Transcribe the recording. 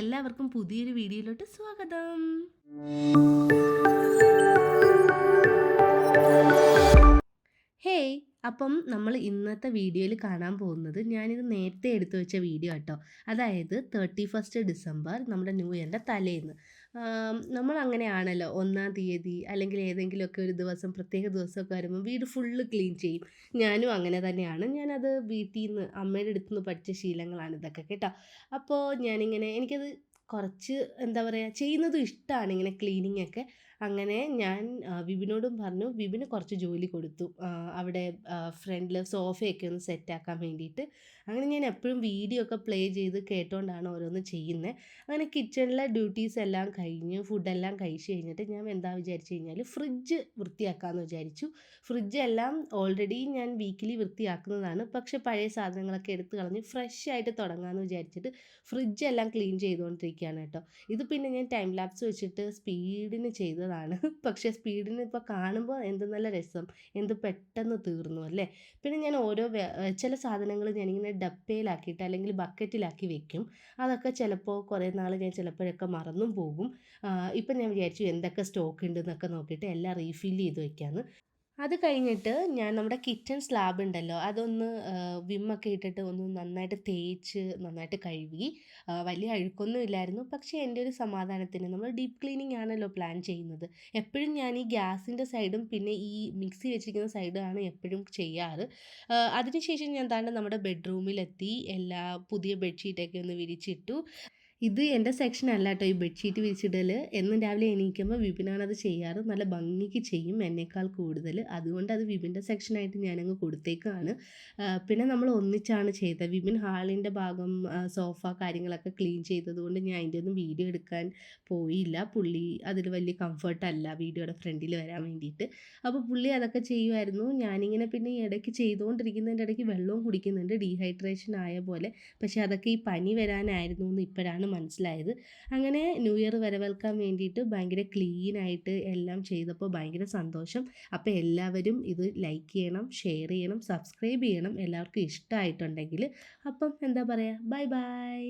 എല്ലാവർക്കും പുതിയൊരു വീഡിയോയിലോട്ട് സ്വാഗതം. ഹേയ് അപ്പം നമ്മൾ ഇന്നത്തെ വീഡിയോയിൽ കാണാൻ പോകുന്നത് ഞാനിത് നേരത്തെ എടുത്തു വെച്ച വീഡിയോ കേട്ടോ അതായത് തേർട്ടി ഫസ്റ്റ് ഡിസംബർ നമ്മുടെ ന്യൂ ഇയറിന്റെ തലേന്ന്. നമ്മൾ അങ്ങനെയാണല്ലോ ഒന്നാം തീയതി അല്ലെങ്കിൽ ഏതെങ്കിലുമൊക്കെ ഒരു ദിവസം പ്രത്യേക ദിവസമൊക്കെ വരുമ്പോൾ വീട് ഫുള്ള് ക്ലീൻ ചെയ്യും. ഞാനും അങ്ങനെ തന്നെയാണ്. ഞാനത് വീട്ടിൽ നിന്ന് അമ്മയുടെ അടുത്ത് നിന്ന് പഠിച്ച ശീലങ്ങളാണ് ഇതൊക്കെ കേട്ടോ. അപ്പോൾ ഞാനിങ്ങനെ എനിക്കത് കുറച്ച് എന്താ പറയുക ചെയ്യുന്നതും ഇഷ്ടമാണ് ഇങ്ങനെ ക്ലീനിങ് ഒക്കെ അങ്ങനെ ഞാൻ വിപിനോടും പറഞ്ഞു വിപിന് കുറച്ച് ജോലി കൊടുത്തു. അവിടെ ഫ്രണ്ടിൽ സോഫയൊക്കെ ഒന്ന് സെറ്റാക്കാൻ വേണ്ടിയിട്ട്. അങ്ങനെ ഞാൻ എപ്പോഴും വീഡിയോ ഒക്കെ പ്ലേ ചെയ്ത് കേട്ടോണ്ടാണ് ഓരോന്ന് ചെയ്യുന്നത് അങ്ങനെ കിച്ചണിലെ ഡ്യൂട്ടീസ് എല്ലാം കഴിഞ്ഞ് ഫുഡെല്ലാം കഴിച്ച് കഴിഞ്ഞിട്ട് ഞാൻ എന്താ വിചാരിച്ചു കഴിഞ്ഞാൽ ഫ്രിഡ്ജ് വൃത്തിയാക്കാമെന്ന് വിചാരിച്ചു. ഫ്രിഡ്ജ് എല്ലാം ഓൾറെഡി ഞാൻ വീക്കിലി വൃത്തിയാക്കുന്നതാണ്. പക്ഷേ പഴയ സാധനങ്ങളൊക്കെ എടുത്ത് കളഞ്ഞ് ഫ്രഷ് ആയിട്ട് തുടങ്ങാമെന്ന് വിചാരിച്ചിട്ട് ഫ്രിഡ്ജ് എല്ലാം ക്ലീൻ ചെയ്തുകൊണ്ടിരിക്കുകയാണ് കേട്ടോ. ഇത് പിന്നെ ഞാൻ ടൈം ലാപ്സ് വെച്ചിട്ട് സ്പീഡിന് ചെയ്തതാണ് പക്ഷേ സ്പീഡിന് ഇപ്പോൾ കാണുമ്പോൾ എന്ത് നല്ല രസം എന്ത് പെട്ടെന്ന് തീർന്നു അല്ലേ? പിന്നെ ഞാൻ ഓരോ ചില സാധനങ്ങൾ ഞാനിങ്ങനെ ഡപ്പയിലാക്കിയിട്ട് അല്ലെങ്കിൽ ബക്കറ്റിലാക്കി വെക്കും. അതൊക്കെ ചിലപ്പോൾ കുറേ നാൾ ഞാൻ ചിലപ്പോഴൊക്കെ മറന്നും പോകും. ഇപ്പം ഞാൻ വിചാരിച്ചു എന്തൊക്കെ സ്റ്റോക്ക് ഉണ്ടെന്നൊക്കെ നോക്കിയിട്ട് എല്ലാം റീഫിൽ ചെയ്ത് വെക്കാമെന്ന് അത് കഴിഞ്ഞിട്ട് ഞാൻ നമ്മുടെ കിച്ചൺ സ്ലാബ് ഉണ്ടല്ലോ അതൊന്ന് വിമ്മൊക്കെ ഇട്ടിട്ട് ഒന്ന് നന്നായിട്ട് തേച്ച് നന്നായിട്ട് കഴുകി വലിയ അഴുക്കൊന്നും ഇല്ലായിരുന്നു. പക്ഷേ എന്റെ ഒരു സമാധാനത്തിന് നമ്മൾ ഡീപ്പ് ക്ലീനിങ് ആണല്ലോ പ്ലാൻ ചെയ്യുന്നത്. എപ്പോഴും ഞാൻ ഈ ഗ്യാസിന്റെ സൈഡും പിന്നെ ഈ മിക്സി വെച്ചിരിക്കുന്ന സൈഡാണ് എപ്പോഴും ചെയ്യാറ്. അതിനുശേഷം ഞാൻ താണ്ട് നമ്മുടെ ബെഡ്റൂമിലെത്തി എല്ലാ പുതിയ ബെഡ്ഷീറ്റൊക്കെ ഒന്ന് വിരിച്ചിട്ടു. ഇത് എന്റെ സെക്ഷൻ അല്ല കേട്ടോ ഈ ബെഡ്ഷീറ്റ് വിരിച്ചിടൽ എന്നും രാവിലെ എണീക്കുമ്പോൾ വിപിനാണ് അത് ചെയ്യാറ്. നല്ല ഭംഗിക്ക് ചെയ്യും എന്നേക്കാൾ കൂടുതൽ. അതുകൊണ്ട് അത് വിപിന്റെ സെക്ഷനായിട്ട് ഞാനങ്ങ് കൊടുത്തേക്കാണ്. പിന്നെ നമ്മൾ ഒന്നിച്ചാണ് ചെയ്തത്. വിപിൻ ഹാളിന്റെ ഭാഗം സോഫ കാര്യങ്ങളൊക്കെ ക്ലീൻ ചെയ്തതുകൊണ്ട് ഞാൻ അതിന്റെ ഒന്നും വീഡിയോ എടുക്കാൻ പോയില്ല. പുള്ളി അതിൽ വലിയ കംഫർട്ടല്ല വീഡിയോയുടെ ഫ്രണ്ടിൽ വരാൻ വേണ്ടിയിട്ട്. അപ്പോൾ പുള്ളി അതൊക്കെ ചെയ്യുമായിരുന്നു. ഞാനിങ്ങനെ പിന്നെ ഇടയ്ക്ക് ചെയ്തുകൊണ്ടിരിക്കുന്നതിന്റെ ഇടയ്ക്ക് വെള്ളവും കുടിക്കുന്നുണ്ട്. ഡീഹൈഡ്രേഷൻ ആയ പോലെ. പക്ഷേ അതൊക്കെ ഈ പനി വരാനായിരുന്നു എന്ന് ഇപ്പോഴാണ് മനസ്സിലായത്. അങ്ങനെ ന്യൂ ഇയർ വരവേൽക്കാൻ വേണ്ടിയിട്ട് ഭയങ്കര ക്ലീനായിട്ട് എല്ലാം ചെയ്തപ്പോൾ ഭയങ്കര സന്തോഷം. അപ്പോൾ എല്ലാവരും ഇത് ലൈക്ക് ചെയ്യണം ഷെയർ ചെയ്യണം സബ്സ്ക്രൈബ് ചെയ്യണം എല്ലാവർക്കും ഇഷ്ടമായിട്ടുണ്ടെങ്കിൽ അപ്പം എന്താ പറയുക ബൈ ബൈ